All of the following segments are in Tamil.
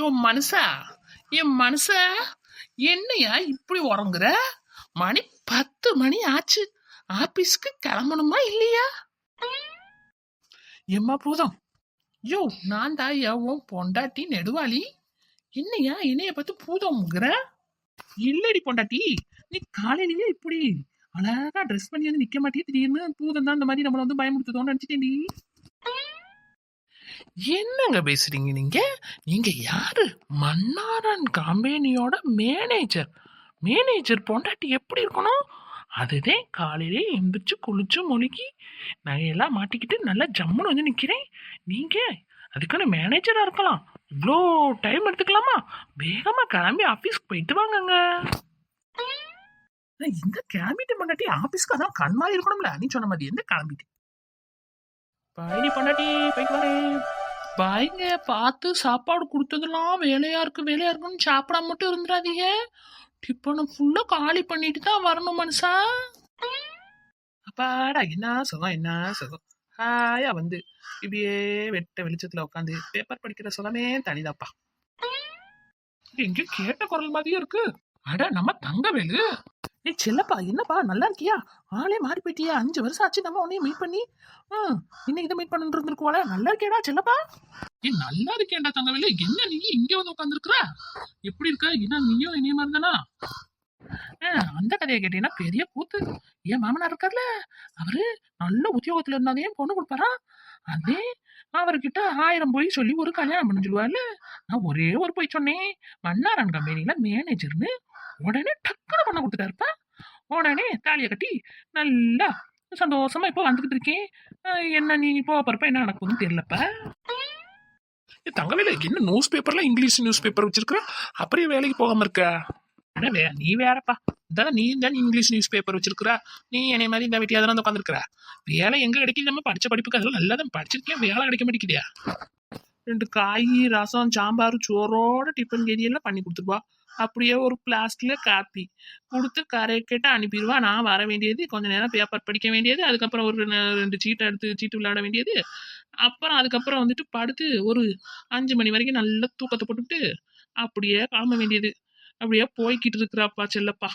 யோ மனுஷா என் மனுஷா என்னையா இப்படி உறங்குற? மணி பத்து மணி ஆச்சு. ஆபீஸ்க்கு கிளம்பணுமா இல்லையா? எம்மா பூதம்? யோ நான் தாயா உன் பொண்டாட்டி நெடுவாளி. என்னையா என்னைய பார்த்து பூதம்ங்கிற இல்லடி பொண்டாட்டி நீ காலையிலேயே இப்படி அழகா ட்ரெஸ் பண்ணி வந்து நிக்க மாட்டியே திடீர்னு பூதம் தான் இந்த மாதிரி நம்மள வந்து பயமுடுத்துதோன்னு நினைச்சிட்டேன்டி. என்னங்க பேசுறீங்க? நீங்க நீங்க யாரு? மன்னாரன் கம்பெனியோட மேனேஜர் மேனேஜர் பொண்டாட்டி எப்படி இருக்கணும்? அதுதான் காலையிலே எந்திரிச்சு குளிச்சு மொழிகி நகையெல்லாம் மாட்டிக்கிட்டு நல்லா ஜம்முன்னு வந்து நிற்கிறேன் நீங்க அதுக்கான மேனேஜராக இருக்கலாம். இவ்வளோ டைம் எடுத்துக்கலாமா? வேகமாக கிளம்பி ஆஃபீஸ்க்கு போயிட்டு வாங்கங்க. நான் இந்த கிளம்பிட்டு பொண்டாட்டி ஆஃபீஸ்க்கு அதான் கண்மாரி இருக்கணும்ல? நீ சொன்ன மாதிரி எந்த கிளம்பிட்டு? பயணி பண்ணாட்டி போயிட்டு வரேன் பாய்ங்க பார்த்து சாப்பாடு கொடுத்ததெல்லாம் வேலையா இருக்கு வேலையா இருக்குன்னு சாப்பிடாம மட்டும் இருந்துடாதீங்க. டிப்பனை ஃபுல்லா காலி பண்ணிட்டு தான் வரணும் மனுஷா. அப்பாடா என்ன சுகம் என்ன சுகம். ஹாயா வந்து இப்படியே வெட்ட வெளிச்சத்துல உட்காந்து பேப்பர் படிக்கிற சுகமே தனிதாப்பா எங்க கேட்ட குரல் மாதிரியே இருக்கு. அட நம்ம தங்கவேலு. ஏய் செல்லப்பா என்னப்பா நல்லா இருக்கியா? ஆளே மாறி போயிட்டியா. அஞ்சு வருஷம் ஆச்சு நம்ம உன்னைய மீட் பண்ணி. ம் இன்னைக்கு இதை மீட் பண்ணிட்டு இருந்திருக்கோல நல்லா இருக்கேடா செல்லப்பா. ஏய் நல்லா இருக்கேன்டா தங்கவேலு. என்ன நீ இங்க வந்து உட்காந்துருக்குற எப்படி இருக்க? என்ன நீயும் இனிய மாதிரி தானா? அந்த கதையை கேட்டீங்கன்னா பெரிய கூத்து. என் மாமனார் இருக்கார்ல அவரு நல்ல உத்தியோகத்துல இருந்தாதே பொண்ணு கொடுப்பாரா? அதே அவர்கிட்ட ஆயிரம் போய் சொல்லி ஒரு கல்யாணம் பண்ண சொல்லுவார்ல. நான் ஒரே ஒரு போய் சொன்னேன். மன்னாரன் கம்பெனில மேனேஜர்னு உடனே டக்குனு பண்ண கொடுத்துட்டாருப்பா. உடனே தாலியை கட்டி நல்லா சந்தோஷமா இப்போ வந்துகிட்டு இருக்கேன். என்ன நீ இப்போ போறப்ப என்ன நடக்குதுன்னு தெரியலப்பா. தங்கவேல என்ன நியூஸ் பேப்பர்ல இங்கிலீஷ் நியூஸ் பேப்பர் வச்சிருக்கிற அப்படியே வேலைக்கு போகாம இருக்க? என்ன வே நீ வேறப்பா. இதான் நீ தான் இங்கிலீஷ் நியூஸ் பேப்பர் வச்சிருக்கிற? நீ என்னை மாதிரி இந்த வெட்டியா தானே உட்காந்துருக்கிற வேலை எங்க கிடைக்குது நம்ம படிச்ச படிப்புக்கு அதெல்லாம் நல்லா தான் படிச்சிருக்கேன் வேலை கிடைக்க மாட்டேங்குதியா ரெண்டு காய் ரசம் சாம்பார் சோறோட டிஃபன் கெரியெல்லாம் பண்ணி கொடுத்துருவா. அப்படியே ஒரு பிளாஸ்டில் காப்பி கொடுத்து கரை கேட்டு அனுப்பிடுவா. நான் வர வேண்டியது கொஞ்ச நேரம் பேப்பர் படிக்க வேண்டியது அதுக்கப்புறம் ஒரு ரெண்டு- ரெண்டு சீட்டை எடுத்து சீட்டு விளையாட வேண்டியது. அப்புறம் அதுக்கப்புறம் வந்துட்டு படுத்து ஒரு அஞ்சு மணி வரைக்கும் நல்லா தூக்கத்தை போட்டுவிட்டு அப்படியே கிளம்ப வேண்டியது. அப்படியே போய்கிட்டு இருக்கிறாப்பா செல்லப்பா.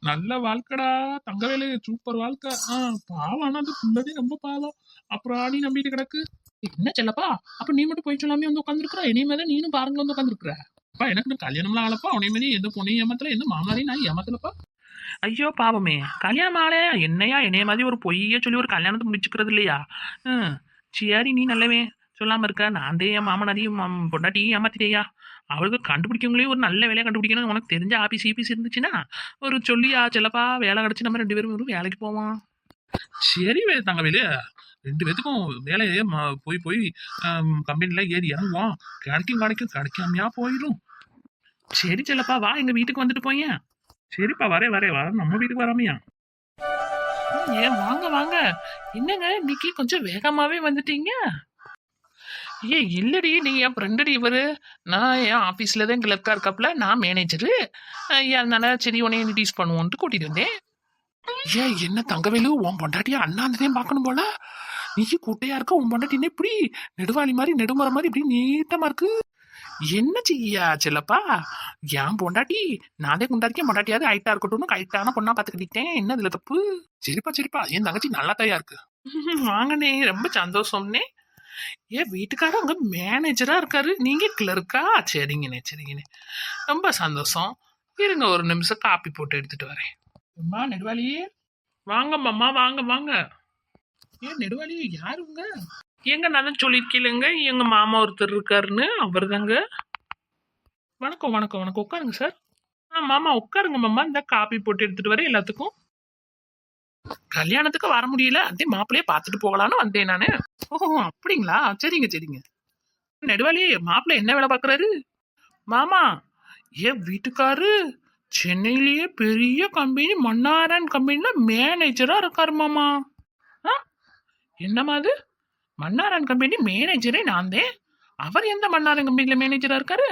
நல்ல வாழ்க்கடா தங்கவேலு சூப்பர் வாழ்க்கை. ஆ பாவம் ஆனா அது புள்ளதே ரொம்ப பாவம். அப்புறம் ஆடி நம்பிட்டு கிடக்கு. என்ன செல்லப்பா அப்ப நீ மட்டும் போய் சொல்லாமே வந்து உட்காந்துருக்குற இனிமே தான் நீனும் பாருங்க வந்து உட்காந்துருக்குற அப்பா எனக்கு இன்னும் கல்யாணம்லாம் ஆளப்பா உனைய மாதிரி எந்த பொண்ணையும் ஏமாத்தல எந்த மாமனாரையும் நான் ஏமாத்தலப்பா ஐயோ பாவமே கல்யாணம் ஆளே என்னையா என்னைய மாதிரி ஒரு பொய்ய சொல்லி ஒரு கல்யாணத்தை முடிச்சுக்கிறது இல்லையா ம் சரி நீ நல்லவே சொல்லாம இருக்க நான் தான் என் மாமனாரையும் மாம்- பொண்டாட்டியும் ஏமாத்திட்டேயா அவளுக்கு கண்டுபிடிக்கவங்களே ஒரு நல்ல வேலையை கண்டுபிடிக்கணும் உனக்கு தெரிஞ்ச ஆபீஸ் ஈபீஸ் இருந்துச்சுன்னா ஒரு சொல்லியா செல்லப்பா வேலை கிடச்சி நம்ம ரெண்டு பேரும் வேலைக்கு போவோம் சரி தங்கவேலு ரெண்டு பேத்துக்கும் வேலையே போய் போய் கம்பெனில ஏறி இறங்குவோம். கிடைக்கும் கிடைக்கும். கிடைக்காமையா போயிடும். சரி செல்லப்பா வா எங்க வீட்டுக்கு வந்துட்டு போய். சரிப்பா வரே வரே வர நம்ம வீட்டுக்கு வராமையா? ஏன் வாங்க வாங்க. என்னங்க இன்னைக்கு கொஞ்சம் வேகமாவே வந்துட்டீங்க? ஏ இல்லடி நீ என் ஃப்ரெண்டடி இவரு. நான் என் ஆஃபீஸில் தான் கிளர்க்கா இருக்காப்புல நான் மேனேஜரு அதனால சரி உன்னை இன்ட்ரடியூஸ் பண்ணுவோன்ட்டு கூட்டிகிட்டு வந்தேன். ஏன் என்ன தங்கவேலு உன் பொண்டாட்டியா அண்ணா அந்ததையும் பார்க்கணும் போல. நீ குட்டையா இருக்க? உன் பொண்டாட்டி என்ன இப்படி நெடுவாளி மாதிரி நெடுமுறை மாதிரி இப்படி நீட்டமா இருக்கு? என்ன செய்யா செல்லப்பா? ஏன் பொண்டாட்டி நானே தான் குண்டாரிக்கேன் பொண்டாட்டியாவது ஹைட்டா இருக்கட்டும்னு ஹைட்டான பொண்ணா பாத்துக்கிட்டேன் என்ன இதுல தப்பு? சரிப்பா சரிப்பா. என் தங்கச்சி நல்லா தயா இருக்கு. வாங்கண்ணே ரொம்ப சந்தோஷம்னே ஏன் வீட்டுக்காரர் அங்க மேனேஜரா இருக்காரு. நீங்க கிளர்க்கா சரிங்கண்ணே சரிங்கண்ணே. ரொம்ப சந்தோஷம். இருங்க ஒரு நிமிஷம் காப்பி போட்டு எடுத்துட்டு வரேன். அம்மா நெடுவாளி வாங்க மாமா வாங்க வாங்க. ஏன் நெடுவாளி யாருங்க? எங்க நான் தான் எங்க மாமா ஒருத்தர் இருக்காருன்னு அவர் தாங்க வணக்கம் வணக்கம் வணக்கம். உட்காருங்க சார். ஆ மாமா உட்காருங்க மாமா. இந்த காப்பி போட்டு எடுத்துட்டு வரேன் எல்லாத்துக்கும். கல்யாணத்துக்கு வர முடியல. அதே மாப்பிள்ளையே பார்த்துட்டு போகலான்னு வந்தேன் நானு. ஓ அப்படிங்களா? சரிங்க சரிங்க. நெடுவாளி மாப்பிள்ளை என்ன வேலை பார்க்குறாரு? மாமா என் வீட்டுக்காரு சென்னையிலேயே பெரிய கம்பெனி மன்னாரன் கம்பெனில மேனேஜரா இருக்காரு மாமா. என்னம்மா அது? மன்னாரன் கம்பெனி மேனேஜரே நான் தான். அவர் எந்த மன்னாரன் கம்பெனில மேனேஜரா இருக்காரு?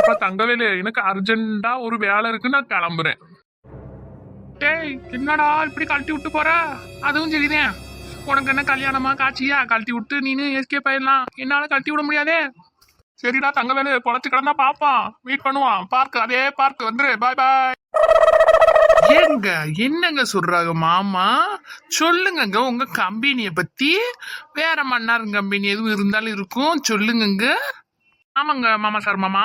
அப்பா தங்கவேலு எனக்கு அர்ஜென்டா ஒரு வேலை இருக்கு நான் கிளம்புறேன். டேய் என்னடா இப்படி கழட்டி விட்டு போற? அதுவும் சரிதான். உனக்கு என்ன கல்யாணமா காட்சியா? கழட்டி விட்டு நீனு எஸ்கேப் ஆயிடலாம். என்னால கழட்டி விட முடியாதே. சரிடா தங்கவேலு பொழைச்சு கிடந்தா பாப்பான் மீட் பண்ணுவான். பார்க் அதே பார்க் வந்துரு. பாய் பாய் ஏங்க என்னங்க சொல்றாங்க மாமா? சொல்லுங்கங்க உங்க கம்பெனியை பத்தி. வேற மன்னார் கம்பெனி எதுவும் இருந்தாலும் இருக்கும். சொல்லுங்கங்க. ஆமாங்க மாமா சார் மாமா.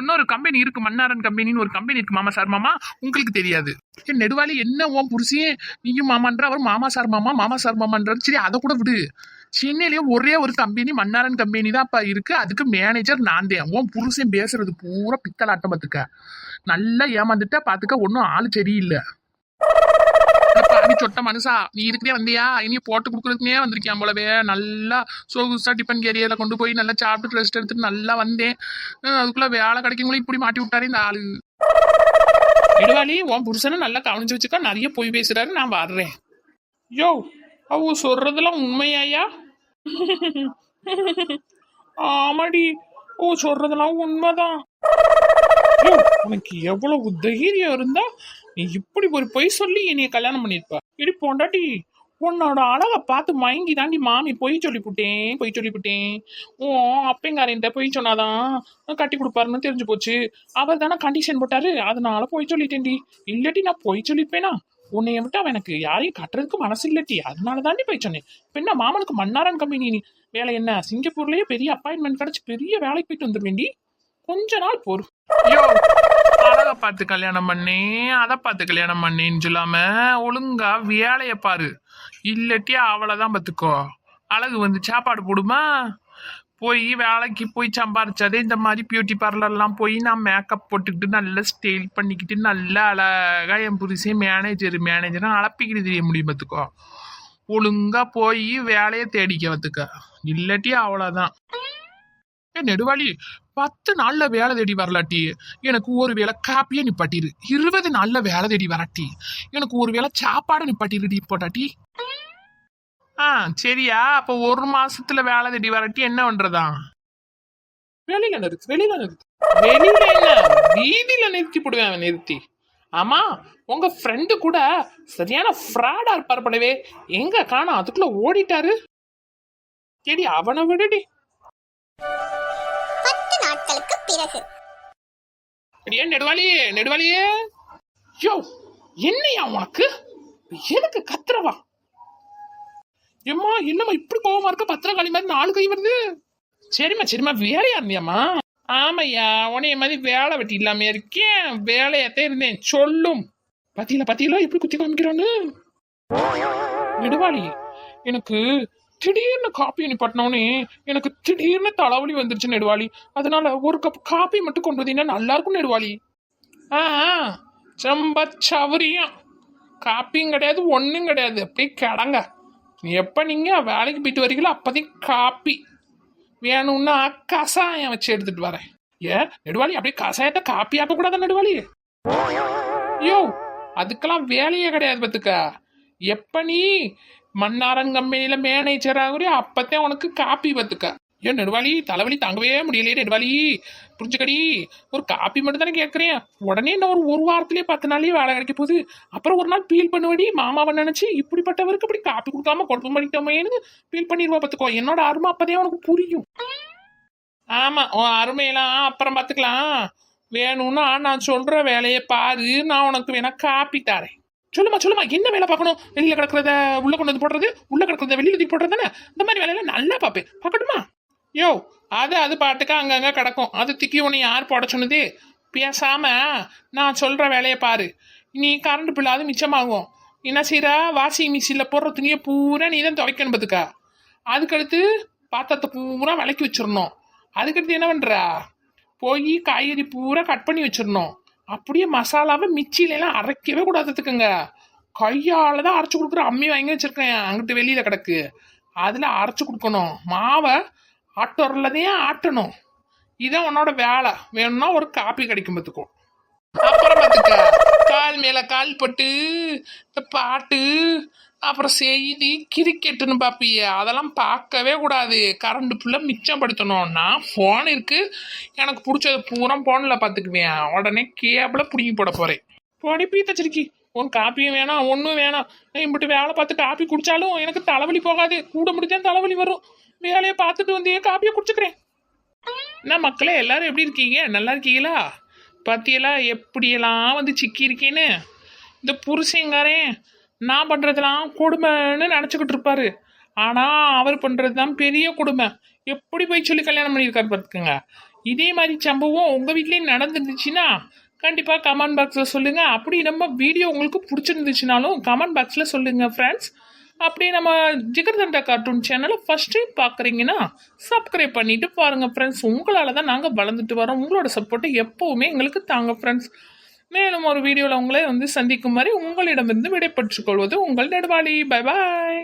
இன்னொரு கம்பெனி இருக்கு மன்னாரன் கம்பெனின்னு ஒரு கம்பெனி இருக்கு மாமா சார் மாமா. உங்களுக்கு தெரியாது. ஏ, நெடுவாளி என்ன ஓம் புருஷி நீயும் மாமான்ற அவர் மாமா சார் மாமா மாமா சார் மாமான்றாரு. சரி அதை கூட விடு. சென்னையிலேயே ஒரே ஒரு கம்பெனி மன்னாரன் கம்பெனி தான் இப்ப இருக்கு. அதுக்கு மேனேஜர் நான் தான். உன் புருஷன் பேசுறது பூரா பித்தலாட்டம் பார்த்துக்க. நல்லா ஏமாந்துட்டா பாத்துக்க ஒன்றும் ஆள் சரியில்லை. பாவி சொட்ட மனுஷா நீ இருக்கே வந்தியா? இனி போட்டு கொடுக்குறதுக்குனே வந்திருக்கியா போலவே. நல்லா சோகுசா டிஃபன் கேரியரில் கொண்டு போய் நல்லா சாப்பிட்டு ரெஸ்ட் எடுத்துட்டு நல்லா வந்தேன். அதுக்குள்ளே அதுக்குள்ள வேலை கிடைக்குங்களோ இப்படி மாட்டி விட்டாரு இந்த ஆளு. இடுவாளி உன் புருஷனை நல்லா கவனிச்சு வச்சுக்கா. நிறைய போய் பேசுறாரு நான் வர்றேன். யோ அவங்க சொல்றதெல்லாம் உண்மையாயா ஆமாடி. ஓ சொல்றதெல்லாம் உண்மைதான். உனக்கு எவ்வளவு தைரியம் இருந்தா நீ இப்படி ஒரு பொய் சொல்லி என்னைய கல்யாணம் பண்ணிருப்ப இடி போண்டாட்டி உன்னோட அழகை பார்த்து மயங்கி தாண்டி மாமி பொய் சொல்லிவிட்டேன் பொய் சொல்லிவிட்டேன் ஓ அப்பங்காரன்ட்ட பொய் சொன்னாதான் கட்டி கொடுப்பாருன்னு தெரிஞ்சு போச்சு. அவர் தானே கண்டிஷன் போட்டாரு. அதனால பொய் சொல்லிட்டேன்டி. இல்லாட்டி நான் பொய் சொல்லிருப்பேனா? உன்னைய விட்டு அவன் எனக்கு யாரையும் கட்டுறதுக்கு மனசு இல்லட்டி. அதனால தாண்டி போய் சொன்னேன். பின்ன மாமனுக்கு மன்னாரன் கம்பெனி நீ வேலை என்ன? சிங்கப்பூர்லயே பெரிய அப்பாயின்மெண்ட் கிடைச்சி பெரிய வேலைக்கு போயிட்டு வந்துருவேண்டி கொஞ்ச நாள் போரும் ஐயோ அழக பார்த்து கல்யாணம் பண்ணி அதை பார்த்து கல்யாணம் பண்ணின்னு சொல்லாம ஒழுங்கா வேலையை பாரு. அவளை தான் பார்த்துக்கோ. அழகு வந்து சாப்பாடு போடுமா? போய் வேலைக்கு போய் சம்பாரிச்சாதே இந்த மாதிரி பியூட்டி பார்லர்லாம் போய் நான் மேக்கப் போட்டுக்கிட்டு நல்லா ஸ்டைல் பண்ணிக்கிட்டு நல்லா அழகாக என் புரிசே மேனேஜர் மேனேஜரும் அழப்பிக்கிட்டு தெரிய முடியும் பார்த்துக்கோ. ஒழுங்காக போய் வேலையை தேடிக்க பார்த்துக்க. இல்லாட்டி அவ்வளோதான் ஏ நெடுவாளி பத்து நாளில் வேலை தேடி வரலாட்டி. எனக்கு ஒரு வேளை காப்பியே நிப்பாட்டிரு. இருபது நாளில் வேலை தேடி வராட்டி எனக்கு ஒரு வேளை சாப்பாடு நிப்பாட்டிருடி போட்டாட்டி. ஆ சரியா. அப்ப ஒரு மாசத்துல வேலை தேடி வரட்டி என்ன பண்றதா? வெளியில நிறுத்து வெளியில நிறுத்து. வெளியில என்ன வீதியில நிறுத்தி போடுவேன் அவன் நிறுத்தி. ஆமா உங்க ஃப்ரெண்டு கூட சரியான ஃப்ராடா இருப்பார் படவே எங்க காணோம் அதுக்குள்ள ஓடிட்டாரு. சரி அவனை விடுடி. பத்து நாட்களுக்கு பிறகு. அடியே நெடுவாளியே நெடுவாளியே. யோ என்னையா உனக்கு? எதுக்கு கத்துறவா? ஏம்மா என்னம்மா இப்படி கோவமா இருக்க? பத்திரக்காளி மாதிரி நாலு கை வருது. சரிம்மா சரிம்மா வேலையா இருந்தியாம்மா? ஆமையா உனைய மாதிரி வேலை வெட்டி இல்லாம இருக்கேன். வேலையாத்தே இருந்தேன். சொல்லும். பத்தியில பத்தியில எப்படி குத்தி காமிக்கிறான்னு நெடுவாளி எனக்கு திடீர்னு காப்பி நிப்பாட்டினோடனே எனக்கு திடீர்னு தலைவலி வந்துருச்சு நெடுவாளி. அதனால ஒரு கப் காப்பி மட்டும் கொண்டு வந்தீங்கன்னா நல்லா இருக்கும் நெடுவாளி. ஆ ஆ, ரொம்ப சவரியம் காப்பியும் கிடையாது ஒன்றும் கிடையாது. அப்படியே கிடங்க. எப்போ நீங்கள் வேலைக்கு போயிட்டு வரீங்களோ அப்போதைக்கு காப்பி வேணும்னா கசாயம் வச்சு எடுத்துட்டு வரேன். ஏன் நெடுவாளி அப்படியே கசாயத்தை காப்பி ஆக்கக்கூடாதா நெடுவாளி? யோ அதுக்கெல்லாம் வேலையே கிடையாது பார்த்துக்க. எப்போ நீ மன்னாரன் கம்பெனியில் மேனேஜர் ஆகுறியோ அப்பத்தான் உனக்கு காப்பி பார்த்துக்க. ஏன் நெடுவாளி தலைவலி தாங்கவே முடியலையே நெடுவாளி. புரிஞ்சுக்கடி. ஒரு காப்பி மட்டும் தானே கேட்குறேன். உடனே நான் ஒரு ஒரு வாரத்துலேயே பத்து நாள்லேயே வேலை கிடைக்க போகுது. அப்புறம் ஒரு நாள் ஃபீல் பண்ணுவடி மாமாவை நினச்சி இப்படிப்பட்டவருக்கு இப்படி காப்பி கொடுக்காம குழப்பம் பண்ணிட்டோமேன்னு ஃபீல் பண்ணிடுவா பார்த்துக்கோ. என்னோட அருமை அப்போதே உனக்கு புரியும். ஆமாம் உன் அருமையெல்லாம் அப்புறம் பார்த்துக்கலாம். வேணும்னா நான் சொல்கிற வேலையை பாரு. நான் உனக்கு வேணா காப்பி தரேன். சொல்லுமா சொல்லுமா என்ன வேலை பார்க்கணும்? வெளியில் கிடக்கிறத உள்ளே கொண்டு வந்து போடுறது? உள்ளே கிடக்கிறத வெளியில் தூக்கி போடுறது தானே? இந்த மாதிரி வேலையெல்லாம் நல்லா பார்ப்பேன். பார்க்கட்டுமா? யோ அது அது பாட்டுக்கு அங்கங்கே கிடக்கும். அது திக்கி உன்னை யார் போட சொன்னது? பேசாம நான் சொல்கிற வேலையை பாரு. நீ கரண்ட் பில்லாவது மிச்சமாகும். என்ன செய்யற வாஷிங் மிஷினில் போடுற துணியை பூரா நீ தான் துவைக்கணும் பதுக்கா அதுக்கடுத்து பாத்திரத்தை பூரா விளக்கி வச்சிடணும். அதுக்கடுத்து என்ன பண்ணுறா போய் காய்கறி பூரா கட் பண்ணி வச்சிடணும். அப்படியே மசாலாவை மிச்சில அரைக்கவே கூடாதுக்குங்க கையால் தான் அரைச்சி கொடுக்குற அம்மி வாங்கி வச்சுருக்கேன். அங்கிட்டு வெளியில் கிடக்கு. அதில் அரைச்சி கொடுக்கணும். மாவை ஆட்டோர்லதே ஆட்டணும். இதான் உன்னோட வேலை. வேணும்னா ஒரு காப்பி கிடைக்கும் பார்த்துக்கோ. அப்புறம் பார்த்துக்க. கால் மேலே கால் பட்டு இந்த பாட்டு அப்புறம் செய்தி கிரிக்கெட்டுன்னு பார்ப்பிய. அதெல்லாம் பார்க்கவே கூடாது. கரண்ட் ஃபுல்லாக மிச்சப்படுத்தணும்னா ஃபோன் இருக்குது எனக்கு பிடிச்சது பூரா ஃபோனில் பார்த்துக்குவேன். உடனே கேபிளை பிடுங்கி போட போகிறேன் போடி பீ தச்சிருக்கி? உன் காப்பியும் வேணாம் ஒன்றும் வேணாம். நான் இப்படி வேலை பார்த்து காப்பி குடிச்சாலும் எனக்கு தலைவலி போகாது. கூட முடிச்சா தலைவலி வரும். வேலையை பார்த்துட்டு வந்தே காப்பியை குடிச்சுக்கிறேன். நான் மக்களே எல்லாரும் எப்படி இருக்கீங்க? நல்லா இருக்கீங்களா? பத்தியெல்லாம் எப்படியெல்லாம் வந்து சிக்கி இருக்கேன்னு இந்த புருஷங்காரன் நான் பண்ணுறதெல்லாம் கொடுமைன்னு நினச்சிக்கிட்டு இருப்பாரு. ஆனால் அவர் பண்ணுறது தான் பெரிய கொடுமை. எப்படி போய் சொல்லி கல்யாணம் பண்ணியிருக்காரு பார்த்துக்கோங்க. இதே மாதிரி சம்பவம் உங்கள் வீட்லேயும் நடந்துருந்துச்சுன்னா கண்டிப்பாக கமெண்ட் பாக்ஸில் சொல்லுங்கள் அப்படி நம்ம வீடியோ உங்களுக்கு பிடிச்சிருந்துச்சுனாலும் கமெண்ட் பாக்ஸில் சொல்லுங்கள் ஃப்ரெண்ட்ஸ் அப்படி நம்ம ஜிகர்தண்டா கார்ட்டூன் சேனலை ஃபஸ்ட் டைம் பார்க்குறீங்கன்னா சப்ஸ்கிரைப் பண்ணிட்டு பாருங்கள் ஃப்ரெண்ட்ஸ் உங்களால் தான் நாங்கள் வளர்ந்துட்டு வரோம். உங்களோட சப்போர்ட்டை எப்போவுமே எங்களுக்கு தாங்க ஃப்ரெண்ட்ஸ் மேலும் ஒரு வீடியோவில் உங்களை வந்து சந்திக்கும் மாதிரி உங்களிடமிருந்து விடைபெற்றுக் கொள்வது உங்கள் நெடுவாளி. Bye bye